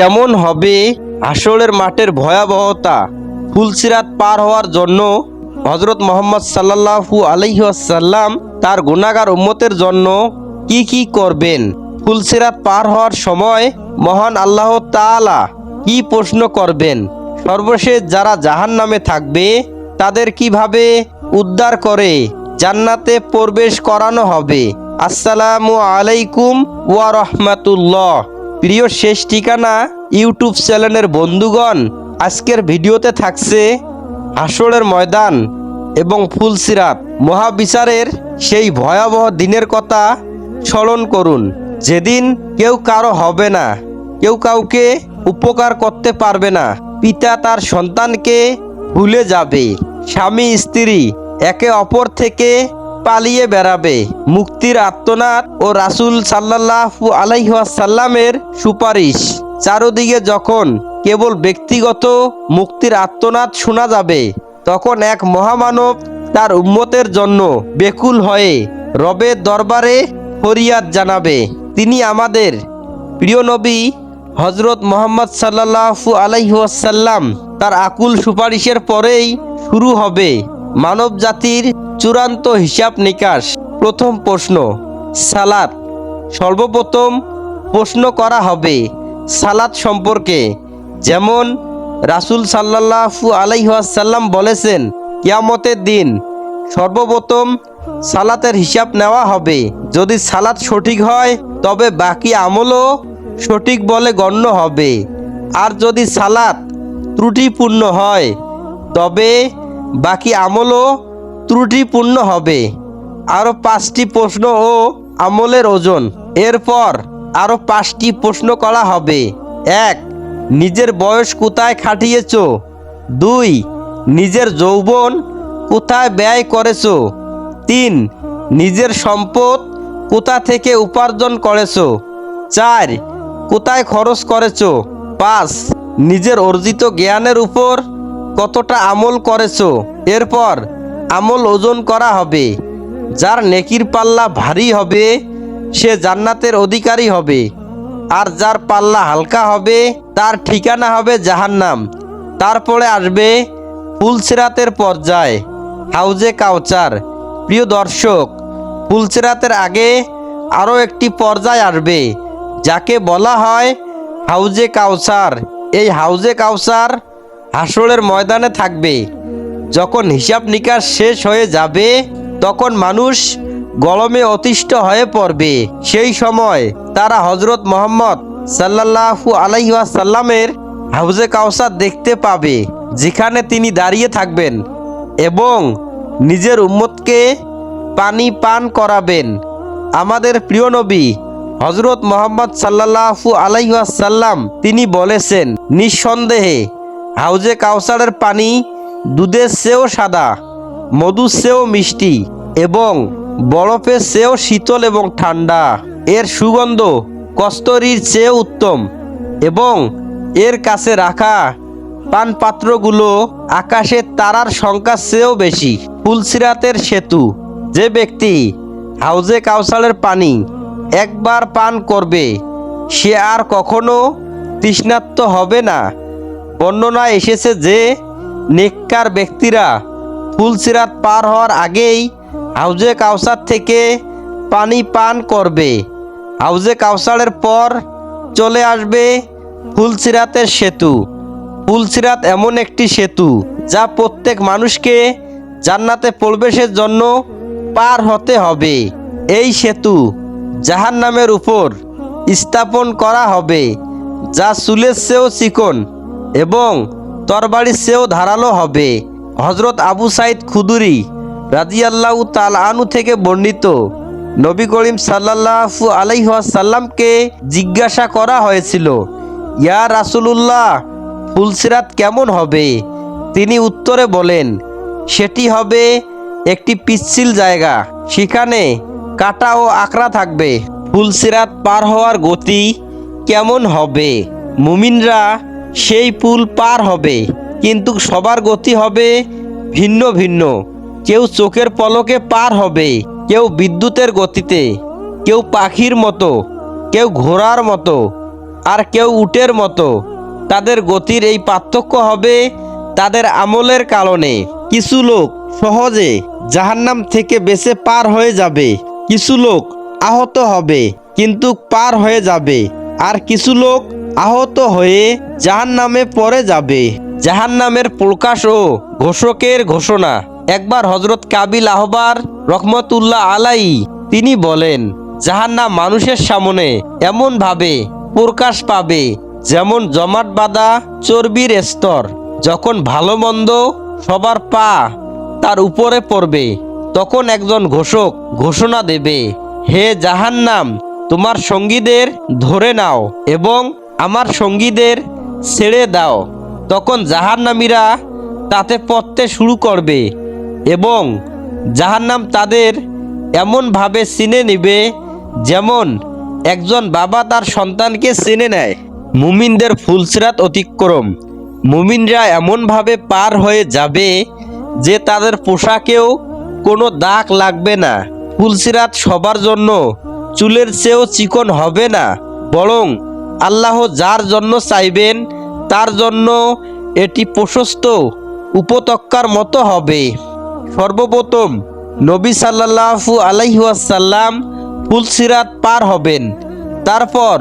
কেমন হবে আসলের মাঠের ভয়াবহতা ফুলসিরাত পার হওয়ার জন্য হজরত মোহাম্মদ সাল্লাহু আলহিহাসাল্লাম তার গুণাগার উম্মতের জন্য কি কি করবেন? ফুলসিরাত পার হওয়ার সময় মহান আল্লাহ তাআলা কি প্রশ্ন করবেন? সর্বশেষ যারা জাহান নামে থাকবে, তাদের কীভাবে উদ্ধার করে জান্নাতে প্রবেশ করানো হবে? আসসালামু আলাইকুম ওয়া রহমাতুল্লাহ। প্রিয় শেষ ঠিকানা ইউটিউব চ্যানেলের বন্ধুগণ, আজকের ভিডিওতে থাকছে হাসরের ময়দান এবং ফুল সিরাপ। মহাবিচারের সেই ভয়াবহ দিনের কথা স্মরণ করুন। যেদিন কেউ কারও হবে না, কেউ কাউকে উপকার করতে পারবে না। পিতা তার সন্তানকে ভুলে যাবে। স্বামী, স্ত্রী একে অপর থেকে পালিয়ে বেড়াবে। মুক্তির আত্মনাদ ও রাসূল সাল্লাল্লাহু আলাইহাসাল্লামের সুপারিশ। চারদিকে যখন কেবল ব্যক্তিগত মুক্তির আত্মনাদ শোনা যাবে, তখন এক মহামানব তার উম্মতের জন্য বেকুল হয়ে রবের দরবারে ফরিয়াদ জানাবে। তিনি আমাদের প্রিয় নবী হজরত মোহাম্মদ সাল্লাহু আলাইহাসাল্লাম তার আকুল সুপারিশের পরেই শুরু হবে। মানব জাতির চূড়ান্ত হিসাব নিকাশ। প্রথম প্রশ্ন, সালাত। সর্বপ্রথম প্রশ্ন করা হবে সালাত সম্পর্কে। যেমন রাসূল সাল্লাহু আলাইহাসাল্লাম বলেছেন, কিয়ামতের দিন সর্বপ্রথম সালাতের হিসাব নেওয়া হবে। যদি সালাত সঠিক হয়, তবে বাকি আমলও সঠিক বলে গণ্য হবে। আর যদি সালাত ত্রুটিপূর্ণ হয়, তবে বাকি আমলও ত্রুটিপূর্ণ হবে। আরও পাঁচটি প্রশ্ন ও আমলের ওজন। এরপর আরও পাঁচটি প্রশ্ন করা হবে। এক, নিজের বয়স কোথায় খাটিয়েছ? দুই, নিজের যৌবন কোথায় ব্যয় করেছ? তিন, নিজের সম্পদ কোথা থেকে উপার্জন করেছ? চার, কোথায় খরচ করেছ? পাঁচ, নিজের অর্জিত জ্ঞানের উপর কতটা আমল করেছ? এরপর আমল ওজন করা হবে। যার নেকির পাল্লা ভারী হবে, সে জান্নাতের অধিকারী হবে। আর যার পাল্লা হালকা হবে, তার ঠিকানা হবে জাহান্নাম। তারপরে আসবে ফুলসিরাতের পর্যায়, হাউজে কাউচার। প্রিয় দর্শক, ফুলসিরাতের আগে আরও একটি পর্যায় আসবে, যাকে বলা হয় হাউজে কাউসার এই হাউজে কাউসার হাসরের ময়দানে থাকবে। যখন হিসাব নিকাশ শেষ হয়ে যাবে, তখন মানুষ গরমে অতিষ্ঠ হয়ে পড়বে। সেই সময় তারা হজরত মোহাম্মদ সাল্লাহু আলাইসাল্লামের হাউজে কাউসার দেখতে পাবে, যেখানে তিনি দাঁড়িয়ে থাকবেন এবং নিজের উম্মতকে পানি পান করাবেন। আমাদের প্রিয় নবী হজরত মোহাম্মদ সাল্লাহু আলাইসাল্লাম তিনি বলেছেন, নিঃসন্দেহে হাউজে কাউসারের পানি, দুধের চেয়েও সাদা, মধুর চেয়েও মিষ্টি এবং বরফের চেয়েও শীতল এবং ঠান্ডা। এর সুগন্ধ কস্তরির চেয়েও উত্তম এবং এর কাছে রাখা পানপাত্রগুলো আকাশের তারার সংখ্যার চেয়েও বেশি। ফুলসিরাতের সেতু, যে ব্যক্তি হাউজে কাউসালের পানি একবার পান করবে, সে আর কখনো তৃষ্ণার্ত হবে না। বর্ণনায় এসেছে যে, নেককার ব্যক্তিরা ফুলসিরাত পার হওয়ার আগেই হাউজে কাউসার থেকে পানি পান করবে। হাউজে কাউসারের পর চলে আসবে ফুলসিরাতের সেতু। ফুলসিরাত এমন একটি সেতু যা প্রত্যেক মানুষকে জান্নাতে প্রবেশের জন্য পার হতে হবে। এই সেতু জাহান নামের উপর স্থাপন করা হবে, যা চুলের চেয়েও চিকন। এবং তরবারির চেয়েও ধারালো হবে। হজরত আবু সাইদ খুদুরি রাজিয়াল্লাহ তাল আনু থেকে বর্ণিত। নবী করিম সাল্লাহু আলাইসাল্লামকে জিজ্ঞাসা করা হয়েছিল, ইয়া রাসুলুল্লাহ, ফুলসিরাত কেমন হবে? তিনি উত্তরে বলেন, সেটি হবে একটি পিচ্ছিল জায়গা, সেখানে কাটা ও আকড়া থাকবে। ফুলসিরাত পার হওয়ার গতি কেমন হবে? মুমিনরা সেই পুল পার হবে, কিন্তু সবার গতি হবে ভিন্ন ভিন্ন। কেউ চোখের পলকে পার হবে, কেউ বিদ্যুতের গতিতে, কেউ পাখির মতো, কেউ ঘোড়ার মতো, আর কেউ উটের মতো। তাদের গতির এই পার্থক্য হবে তাদের আমলের কারণে। কিছু লোক সহজে জাহান্নাম থেকে বেঁচে পার হয়ে যাবে, কিছু লোক আহত হবে, কিন্তু পার হয়ে যাবে। আর কিছু লোক আহত হয়ে জাহান্নামে পড়ে যাবে। জাহান্নামের প্রকাশ ও ঘোষকের ঘোষণা। একবার হজরত কাবিল আহবার রহমতুল্লাহ আলাই, তিনি বলেন, জাহান্নাম মানুষের সামনে এমন ভাবে প্রকাশ পাবে যেমন জমাট বাঁধা চর্বির স্তর। যখন ভালো মন্দ সবার পা তার উপরে পড়বে, তখন একজন ঘোষক ঘোষণা দেবে, হে জাহান্নাম তোমার সঙ্গীদের ধরে নাও এবং আমার সঙ্গীদের ছেড়ে দাও। তখন জাহান্নামীরা তাতে পড়তে শুরু করবে এবং জাহান্নাম তাদের এমনভাবে চিনে নিবে যেমন একজন বাবা তার সন্তানকে চিনে নেয়। মুমিনদের ফুলসিরাত অতিক্রম। মুমিনরা এমনভাবে পার হয়ে যাবে যে তাদের পোশাকেও কোনো দাগ লাগবে না। ফুলসিরাত সবার জন্য চুলের চেয়েও চিকন হবে না, বরং আল্লাহ যার জন্য চাইবেন, তার জন্য এটি প্রশস্ত, উপত্যকার মতো হবে। সর্বপ্রথম নবী সাল্লাহু আলাইহাসাল্লাম ফুলসিরাত পার হবেন, তারপর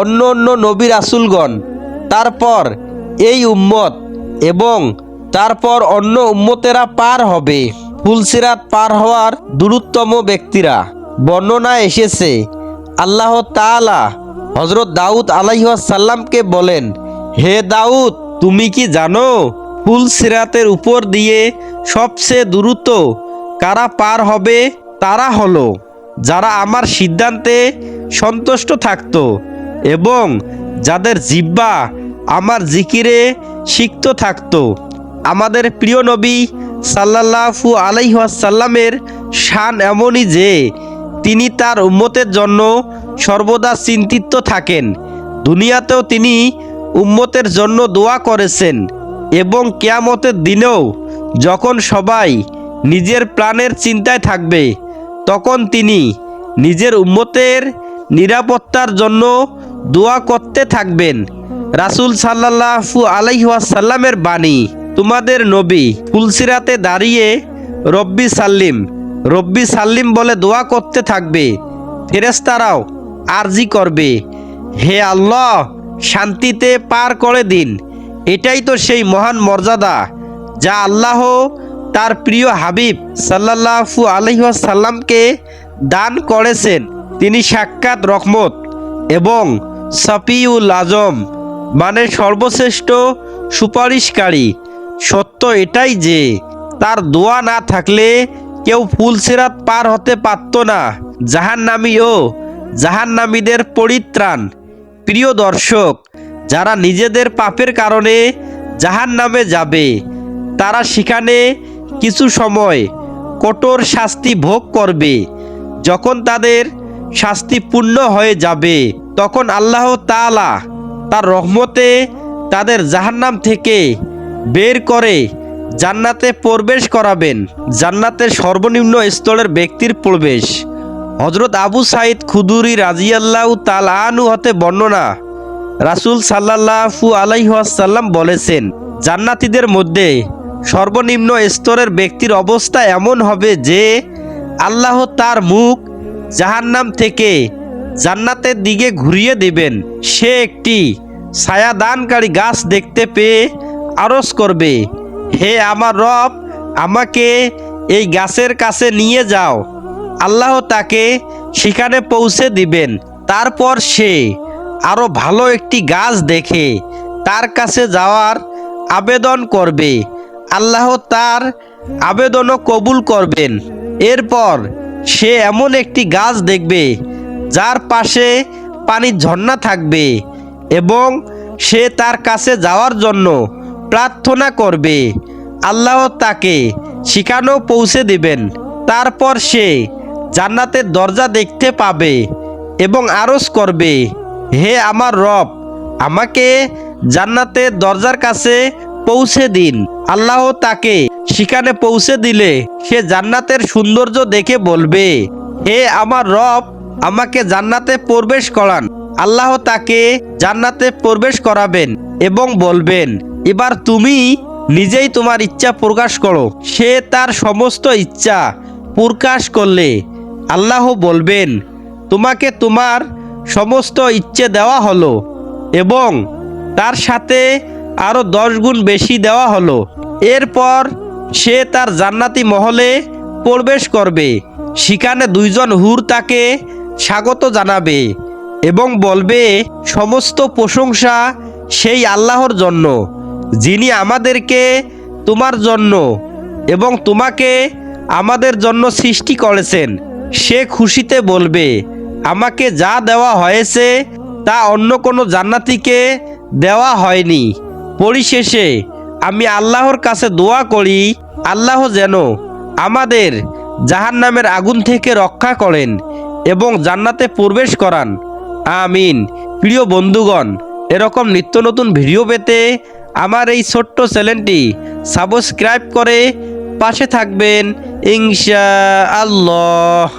অন্য অন্য নবী রাসুলগণ, তারপর এই উম্মত এবং তারপর অন্য উম্মতেরা পার হবে। ফুলসিরাত পার হওয়ার দূরতম ব্যক্তিরা। বর্ণনা এসেছে, আল্লাহ তাআলা হজরত দাউদ আলাইসাল্লামকে বলেন, হে দাউদ, তুমি কি জানো ফুল সিরাতের উপর দিয়ে সবচেয়ে দ্রুত কারা পার হবে? তারা হলো যারা আমার সিদ্ধান্তে সন্তুষ্ট থাকতো এবং যাদের জিব্বা আমার জিকিরে সিক্ত থাকত। আমাদের প্রিয় নবী সাল্লাল্লাহু আলাইহাসাল্লামের শান এমনই যে তিনি তার উম্মতের জন্য সর্বদা চিন্তিত থাকেন। দুনিয়াতেও তিনি উম্মতের জন্য দোয়া করেছেন এবং কেয়ামতের দিনেও যখন সবাই নিজের প্রাণের চিন্তায় থাকবে, তখন তিনি নিজের উম্মতের নিরাপত্তার জন্য দোয়া করতে থাকবেন। রাসুল সাল্লাহু আলাইহাসাল্লামের বাণী, তোমাদের নবী ফুলসিরাতে দাঁড়িয়ে রব্বি সাল্লিম রব্বি সাল্লিম বলে দোয়া করতে থাকবে। ফেরেস্তারাও আরজি করবে। হে আল্লাহ, শান্তিতে পার করে দিন। এটাই তো সেই মহান মর্যাদা যা আল্লাহ তার প্রিয় হাবিব সাল্লাহু আলহিহাসাল্লামকে দান করেছেন। তিনি সাক্ষাৎ রহমত এবং সাফিউল আজম মানে সর্বশ্রেষ্ঠ সুপারিশকারী। সত্য এটাই যে তার দোয়া না থাকলে কেউ ফুলসিরাত পার হতে পারত না। জাহান্নামী ও জাহান্নামীদের পরিত্রাণ। প্রিয় দর্শক, যারা নিজেদের পাপের কারণে জাহান নামে যাবে, তারা সেখানে কিছু সময় কঠোর শাস্তি ভোগ করবে। যখন তাদের শাস্তি পূর্ণ হয়ে যাবে, তখন আল্লাহ তাআলা তার রহমতে তাদের জাহান্নাম থেকে বের করে জান্নাতে প্রবেশ করাবেন। জান্নাতের সর্বনিম্ন স্তরের ব্যক্তির প্রবেশ। হজরত আবু সাইদ খুদুরি রাজিয়াল্লাহ তাল আনু হতে বর্ণনা, রাসুল সাল্লাহু আলাইহাসাল্লাম বলেছেন, জান্নাতীদের মধ্যে সর্বনিম্ন স্তরের ব্যক্তির অবস্থা এমন হবে যে, আল্লাহ তার মুখ জাহান্নাম থেকে জান্নাতের দিকে ঘুরিয়ে দেবেন। সে একটি ছায়াদানকারী গাছ দেখতে পেয়ে আরজ করবে। হে আমার রব, আমাকে এই গাছের কাছে নিয়ে যাও। আল্লাহ তাকে সেখানে পৌঁছে দিবেন। তারপর সে আরও ভালো একটি গাছ দেখে তার কাছে যাওয়ার আবেদন করবে। আল্লাহ তার আবেদনও কবুল করবেন। এরপর সে এমন একটি গাছ দেখবে, যার পাশে পানির ঝর্ণা থাকবে এবং সে তার কাছে যাওয়ার জন্য প্রার্থনা করবে। আল্লাহ তাকে সেখানেও পৌঁছে দিবেন। তারপর সে জান্নাতের দরজা দেখতে পাবে এবং আরজ করবে, হে আমার রব, আমাকে জান্নাতের দরজার কাছে পৌঁছে দিন। আল্লাহ তাকে সেখানে পৌঁছে দিলে সে জান্নাতের সৌন্দর্য দেখে বলবে, হে আমার রব, আমাকে জান্নাতে প্রবেশ করান। আল্লাহ তাকে জান্নাতে প্রবেশ করাবেন এবং বলবেন এবার তুমি নিজেই তোমার ইচ্ছা প্রকাশ করো। সে তার সমস্ত ইচ্ছা প্রকাশ করলে আল্লাহ বলবেন, তোমাকে তোমার সমস্ত ইচ্ছে দেওয়া হলো এবং তার সাথে আরও দশ গুণ বেশি দেওয়া হলো। এরপর সে তার জান্নাতি মহলে প্রবেশ করবে। সেখানে দুইজন হুর তাকে স্বাগত জানাবে এবং বলবে, সমস্ত প্রশংসা সেই আল্লাহর জন্য। যিনি আমাদেরকে তোমার জন্য এবং তোমাকে আমাদের জন্য সৃষ্টি করেছেন, সে খুশিতে বলবে, আমাকে যা দেওয়া হয়েছে তা অন্য কোনো জান্নাতিকে দেওয়া হয়নি। পরিশেষে আমি আল্লাহর কাছে দোয়া করি, আল্লাহ যেন আমাদের জাহান্নামের আগুন থেকে রক্ষা করেন এবং জান্নাতে প্রবেশ করান। আমিন। প্রিয় বন্ধুগণ, এরকম নিত্য নতুন ভিডিও পেতে আমার এই ছোট্ট চ্যানেলটি সাবস্ক্রাইব করে পাশে থাকবেন ইনশা আল্লাহ